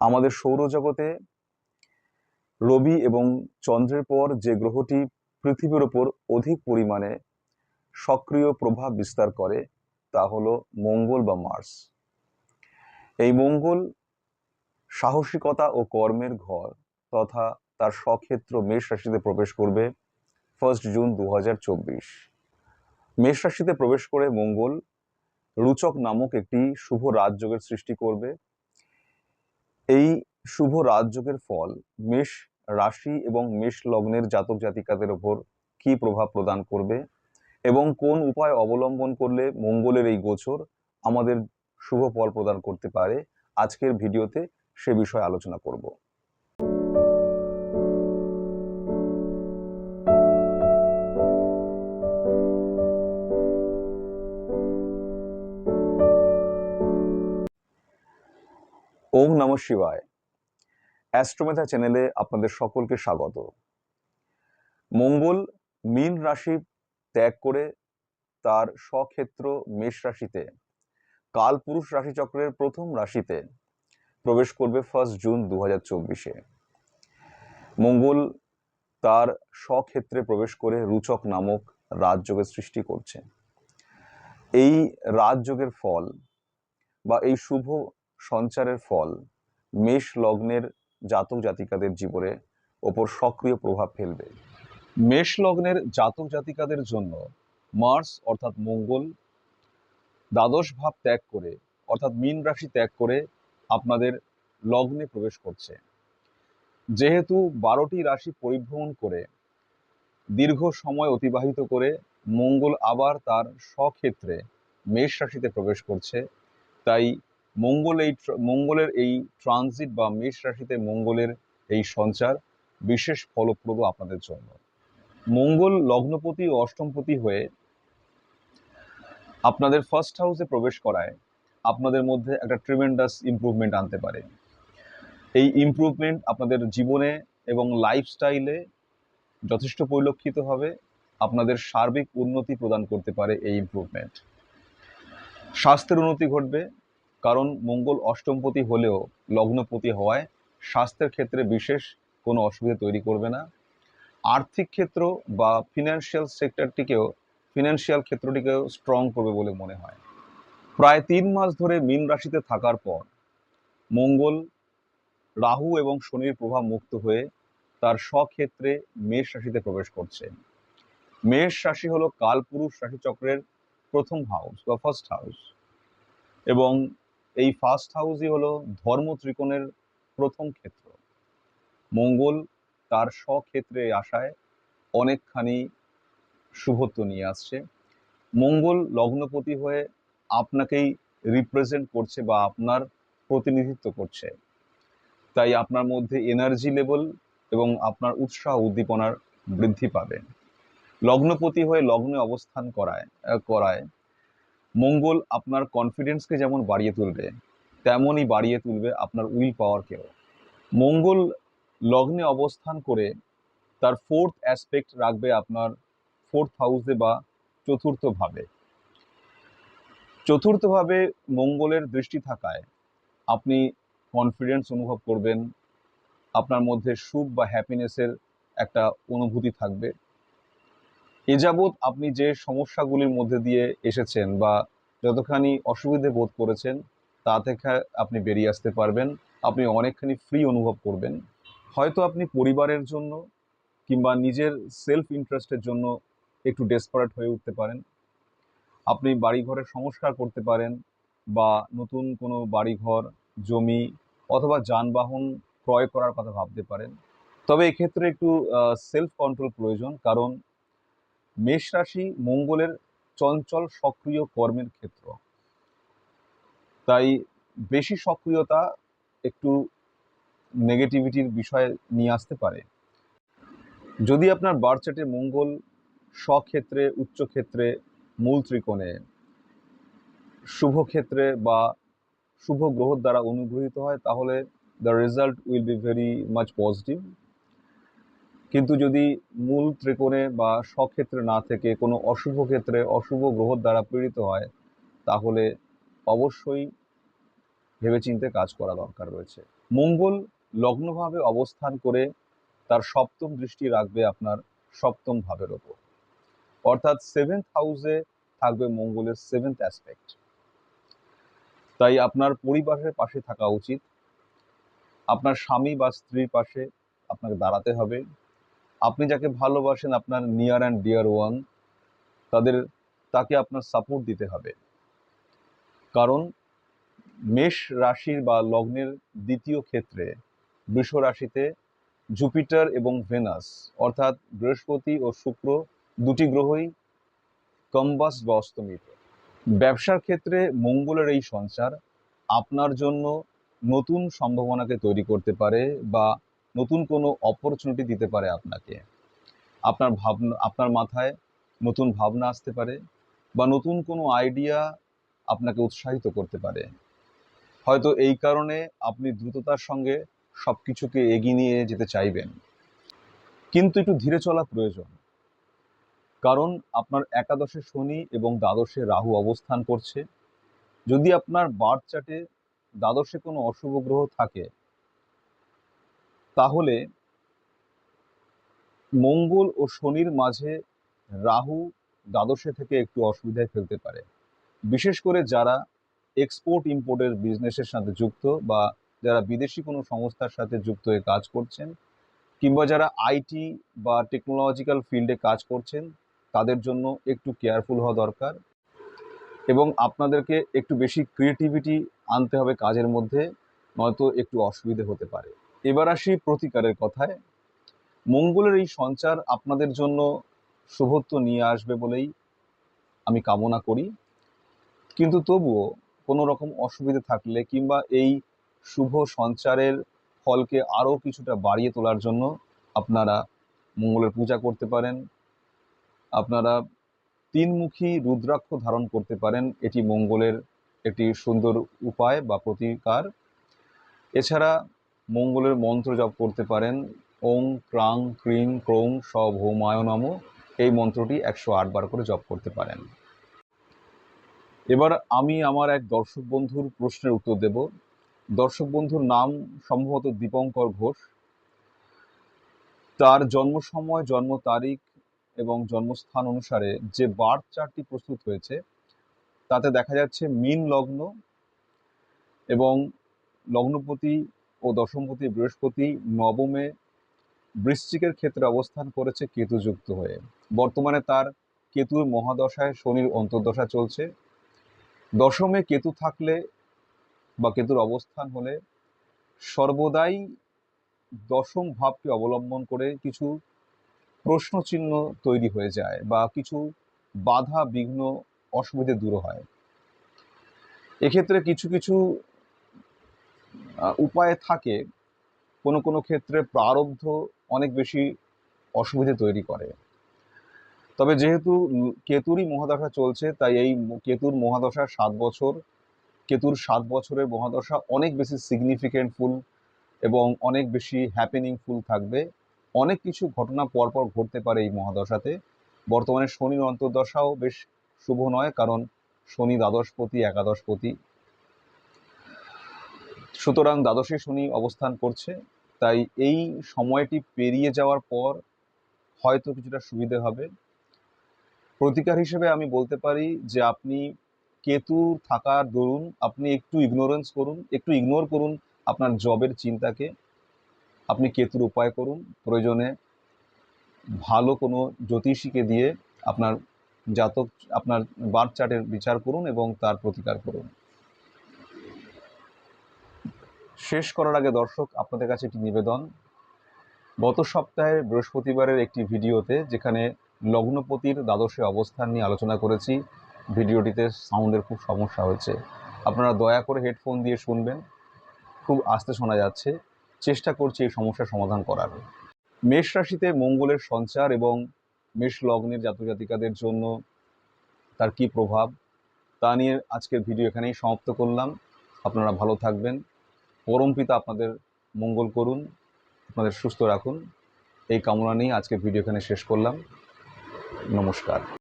আমাদের সৌরজগতে রবি এবং চন্দ্রের পর যে গ্রহটি পৃথিবীর ওপর অধিক পরিমাণে সক্রিয় প্রভাব বিস্তার করে, তা হলো মঙ্গল বা মার্স। এই মঙ্গল সাহসিকতা ও কর্মের ঘর তথা তার স্বক্ষেত্র মেষ রাশিতে প্রবেশ করবে ফার্স্ট জুন দু মেষ রাশিতে প্রবেশ করে মঙ্গল রুচক নামক একটি শুভ রাজযোগের সৃষ্টি করবে। এই শুভ রাজযোগের ফল মেষ রাশি এবং মেষ লগ্নের জাতক জাতিকাদের ওপর কি প্রভাব প্রদান করবে এবং কোন উপায় অবলম্বন করলে মঙ্গলের এই গোচর আমাদের শুভ ফল প্রদান করতে পারে? আজকের ভিডিওতে সে বিষয়ে আলোচনা করব। ওম নম শিবায়। অ্যাস্ট্রোমেথা চ্যানেলে আপনাদের সকলকে স্বাগত। মঙ্গল মীন রাশি ত্যাগ করে তার স্বক্ষেত্র মেষ রাশিতে কালপুরুষ রাশিচক্রের প্রথম রাশিতে প্রবেশ করবে ফার্স্ট জুন দু হাজার চব্বিশে। মঙ্গল তার স্বক্ষেত্রে প্রবেশ করে রুচক নামক রাজযোগের সৃষ্টি করছে। এই রাজযোগের ফল বা এই শুভ সঞ্চারের ফল মেষ লগ্নের জাতক জাতিকাদের জীবনে ওপর সক্রিয় প্রভাব ফেলবে। মেষ লগ্নের জাতক জাতিকাদের জন্য মার্স অর্থাৎ মঙ্গল দ্বাদশ ভাব ত্যাগ করে, অর্থাৎ মীন রাশি ত্যাগ করে আপনাদের লগ্নে প্রবেশ করছে। যেহেতু বারোটি রাশি পরিভ্রমণ করে, দীর্ঘ সময় অতিবাহিত করে মঙ্গল আবার তার স্বক্ষেত্রে মেষ রাশিতে প্রবেশ করছে, তাই মঙ্গল এই মঙ্গলের এই ট্রানজিট বা মেষ রাশিতে মঙ্গলের এই সঞ্চার বিশেষ ফলপ্রদ আপনাদের জন্য। মঙ্গল লগ্নপতি ও অষ্টমপতি হয়ে আপনাদের ফার্স্ট হাউসে প্রবেশ করায়, আপনাদের মধ্যে একটা ট্রিমেন্ডাস ইমপ্রুভমেন্ট আনতে পারে। এই ইমপ্রুভমেন্ট আপনাদের জীবনে এবং লাইফস্টাইলে যথেষ্ট পরিলক্ষিত হবে, আপনাদের সার্বিক উন্নতি প্রদান করতে পারে এই ইমপ্রুভমেন্ট স্বাস্থ্যের উন্নতি ঘটবে কারণ মঙ্গল অষ্টমপতি হলেও লগ্নপতি হওয়ায় স্বাস্থ্যের ক্ষেত্রে বিশেষ কোনো অসুবিধা তৈরি করবে না। আর্থিক ক্ষেত্র বা ফিনান্সিয়াল সেক্টরটিকেও ফিনান্সিয়াল ক্ষেত্রটিকেও স্ট্রং করবে বলে মনে হয়। প্রায় তিন মাস ধরে মীন রাশিতে থাকার পর মঙ্গল, রাহু এবং শনির প্রভাব মুক্ত হয়ে তার স্বক্ষেত্রে মেষ রাশিতে প্রবেশ করছে। মেষ রাশি হলো কালপুরুষ রাশিচক্রের প্রথম হাউস বা ফার্স্ট হাউস এবং এই ফার্স্ট হাউসই হলো ধর্ম ত্রিকোণের প্রথম ক্ষেত্র। মঙ্গল তার স্বক্ষেত্রে আসায় অনেকখানি শুভত্ব নিয়ে আসছে। মঙ্গল লগ্নপতি হয়ে আপনাকেই রিপ্রেজেন্ট করছে বা আপনার প্রতিনিধিত্ব করছে। তাই আপনার মধ্যে এনার্জি লেভেল এবং আপনার উৎসাহ উদ্দীপনার বৃদ্ধি পাবে। লগ্নপতি হয়ে লগ্নে অবস্থান করায় করায়। মঙ্গল আপনার কনফিডেন্সকে যেমন বাড়িয়ে তুলবে, তেমনই বাড়িয়ে তুলবে আপনার উইল পাওয়ারকেও মঙ্গল লগ্নে অবস্থান করে তার ফোর্থ অ্যাসপেক্ট রাখবে আপনার ফোর্থ হাউসে বা চতুর্থ ভাবে। চতুর্থভাবে মঙ্গলের দৃষ্টি থাকায় আপনি কনফিডেন্স অনুভব করবেন, আপনার মধ্যে সুখ বা হ্যাপিনেসের একটা অনুভূতি থাকবে। এ যাবৎ আপনি যে সমস্যাগুলির মধ্যে দিয়ে এসেছেন বা যতখানি অসুবিধে বোধ করেছেন, তা থেকে আপনি বেরিয়ে আসতে পারবেন। আপনি অনেকখানি ফ্রি অনুভব করবেন। হয়তো আপনি পরিবারের জন্য কিংবা নিজের সেলফ ইন্টারেস্টের জন্য একটু ডেসপারেট হয়ে উঠতে পারেন। আপনি বাড়িঘরের সংস্কার করতে পারেন বা নতুন কোনো বাড়িঘর, জমি অথবা যানবাহন ক্রয় করার কথা ভাবতে পারেন। তবে এক্ষেত্রে একটু সেলফ কন্ট্রোল প্রয়োজন। কারণ মেষ রাশি মঙ্গলের চঞ্চল সক্রিয় কর্মের ক্ষেত্র। তাই বেশি সক্রিয়তা একটু নেগেটিভিটির বিষয় নিয়ে আসতে পারে। যদি আপনার বার্থচার্টে মঙ্গল স্বক্ষেত্রে উচ্চ ক্ষেত্রে, মূল ত্রিকোণে, শুভ ক্ষেত্রে বা শুভ গ্রহ দ্বারা অনুগ্রহীত হয়, তাহলে the result will be very much positive কিন্তু যদি মূল ত্রিকোণে বা স্বক্ষেত্রে না থেকে কোনো অশুভ ক্ষেত্রে অশুভ গ্রহ দ্বারা পীড়িত হয়, তাহলে অবশ্যই ভেবেচিন্তে কাজ করা দরকার রয়েছে। মঙ্গল লগ্নভাবে অবস্থান করে তার সপ্তম দৃষ্টি রাখবে আপনার সপ্তম ভাবের ওপর। অর্থাৎ সেভেন্থ হাউসে থাকবে মঙ্গলের সেভেন্থ অ্যাসপেক্ট তাই আপনার পরিবারের পাশে থাকা উচিত। আপনার স্বামী বা স্ত্রীর পাশে আপনাকে দাঁড়াতে হবে। আপনি যাকে ভালোবাসেন, আপনার নিয়ার অ্যান্ড ডিয়ার ওয়ান তাদের, তাকে আপনার সাপোর্ট দিতে হবে। কারণ, মেষ রাশির বা লগ্নের দ্বিতীয় ক্ষেত্রে বৃষ রাশিতে জুপিটার এবং ভেনাস অর্থাৎ বৃহস্পতি ও শুক্র দুটি গ্রহই কম্বাস বা অস্তমিত। ব্যবসার ক্ষেত্রে মঙ্গলের এই সঞ্চার আপনার জন্য নতুন সম্ভাবনাকে তৈরি করতে পারে বা নতুন কোনো অপরচুনিটি দিতে পারে আপনাকে। আপনার ভাবনা, আপনার মাথায় নতুন ভাবনা আসতে পারে বা নতুন কোনো আইডিয়া আপনাকে উৎসাহিত করতে পারে। হয়তো এই কারণে আপনি দ্রুততার সঙ্গে সব কিছুকে এগিয়ে নিয়ে যেতে চাইবেন। কিন্তু একটু ধীরে চলা প্রয়োজন। কারণ আপনার একাদশে শনি এবং দ্বাদশে রাহু অবস্থান করছে। যদি আপনার বার্থ চার্টে দ্বাদশে কোনো অশুভ গ্রহ থাকে তাহলে মঙ্গল ও শনির মাঝে রাহু দ্বাদশে থেকে একটু অসুবিধায় ফেলতে পারে। বিশেষ করে যারা এক্সপোর্ট ইম্পোর্টের বিজনেসের সাথে যুক্ত বা যারা বিদেশি কোনো সংস্থার সাথে যুক্ত হয়ে কাজ করছেন কিংবা যারা আইটি বা টেকনোলজিক্যাল ফিল্ডে কাজ করছেন, তাদের জন্য একটু কেয়ারফুল হওয়া দরকার এবং আপনাদেরকে একটু বেশি ক্রিয়েটিভিটি আনতে হবে কাজের মধ্যে, নয়তো একটু অসুবিধে হতে পারে। এবার আসি প্রতিকারের কথায়। মঙ্গলের এই সঞ্চার আপনাদের জন্য শুভত্ব নিয়ে আসবে বলেই আমি কামনা করি। কিন্তু তবুও কোনো রকম অসুবিধে থাকলে কিংবা এই শুভ সঞ্চারের ফলকে আরও কিছুটা বাড়িয়ে তোলার জন্য আপনারা মঙ্গলের পূজা করতে পারেন। আপনারা তিনমুখী রুদ্রাক্ষ ধারণ করতে পারেন। এটি মঙ্গলের একটি সুন্দর উপায় বা প্রতিকার। এছাড়া মঙ্গলের মন্ত্র জপ করতে পারেন। ওং, ক্রাং, ক্রিং, ক্রৌং স ভৌমায় নম এই মন্ত্রটি একশো আট বার করে জপ করতে পারেন। এবার আমি আমার এক দর্শক বন্ধুর প্রশ্নের উত্তর দেব। দর্শক বন্ধুর নাম সম্ভবত দীপঙ্কর ঘোষ। তার জন্ম সময় জন্ম তারিখ এবং জন্মস্থান অনুসারে যে বার্থ চার্টটি প্রস্তুত হয়েছে, তাতে দেখা যাচ্ছে মিন লগ্ন এবং লগ্নপতি ও দশমপতি বৃহস্পতি নবমে বৃশ্চিকের ক্ষেত্রে অবস্থান করেছে কেতুযুক্ত হয়ে। বর্তমানে তার কেতুর মহাদশায় শনির অন্তর্দশা চলছে। দশমে কেতু থাকলে বা কেতুর অবস্থান হলে সর্বদাই দশম ভাবকে অবলম্বন করে কিছু প্রশ্নচিহ্ন তৈরি হয়ে যায় বা কিছু বাধা, বিঘ্ন, অসুবিধে দূর হয়। এক্ষেত্রে কিছু কিছু উপায় থাকে, কোনো কোনো ক্ষেত্রে প্রারব্ধ অনেক বেশি অসুবিধে তৈরি করে। তবে যেহেতু কেতুরই মহাদশা চলছে, তাই এই কেতুর মহাদশা সাত বছর, কেতুর সাত বছরের মহাদশা অনেক বেশি সিগনিফিকেন্টফুল এবং অনেক বেশি হ্যাপেনিংফুল থাকবে। অনেক কিছু ঘটনা পরপর ঘটতে পারে এই মহাদশাতে। বর্তমানে শনির অন্তর্দশাও বেশ শুভ নয়, কারণ শনি দ্বাদশপতি একাদশপতি সুতরাং দ্বাদশে শনি অবস্থান করছে, তাই এই সময়টি পেরিয়ে যাওয়ার পর হয়তো কিছুটা সুবিধে হবে। প্রতিকার হিসেবে আমি বলতে পারি যে আপনি কেতু থাকার দরুন আপনি একটু ইগনোরেন্স করুন, একটু ইগনোর করুন আপনার জবের চিন্তাকে। আপনি কেতুর উপায় করুন, প্রয়োজনে ভালো কোনো জ্যোতিষীকে দিয়ে আপনার জাতক, আপনার বার্থ চার্টের বিচার করুন এবং তার প্রতিকার করুন। শেষ করার আগে দর্শক আপনাদের কাছে একটি নিবেদন। গত সপ্তাহের বৃহস্পতিবারের একটি ভিডিওতে যেখানে লগ্নপতির দ্বাদশে অবস্থান নিয়ে আলোচনা করেছি, ভিডিওটিতে সাউন্ডের খুব সমস্যা হয়েছে। আপনারা দয়া করে হেডফোন দিয়ে শুনবেন, খুব আস্তে শোনা যাচ্ছে। চেষ্টা করছি এই সমস্যার সমাধান করার। মেষ রাশিতে মঙ্গলের সঞ্চার এবং মেষ লগ্নের জাতক জাতিকাদের জন্য তার কী প্রভাব, তা নিয়ে আজকের ভিডিও এখানেই সমাপ্ত করলাম। আপনারা ভালো থাকবেন। পরম পিতা আপনাদের মঙ্গল করুন, আপনাদের সুস্থ রাখুন। এই কামনা নিয়ে আজকে ভিডিও এখানে শেষ করলাম। নমস্কার।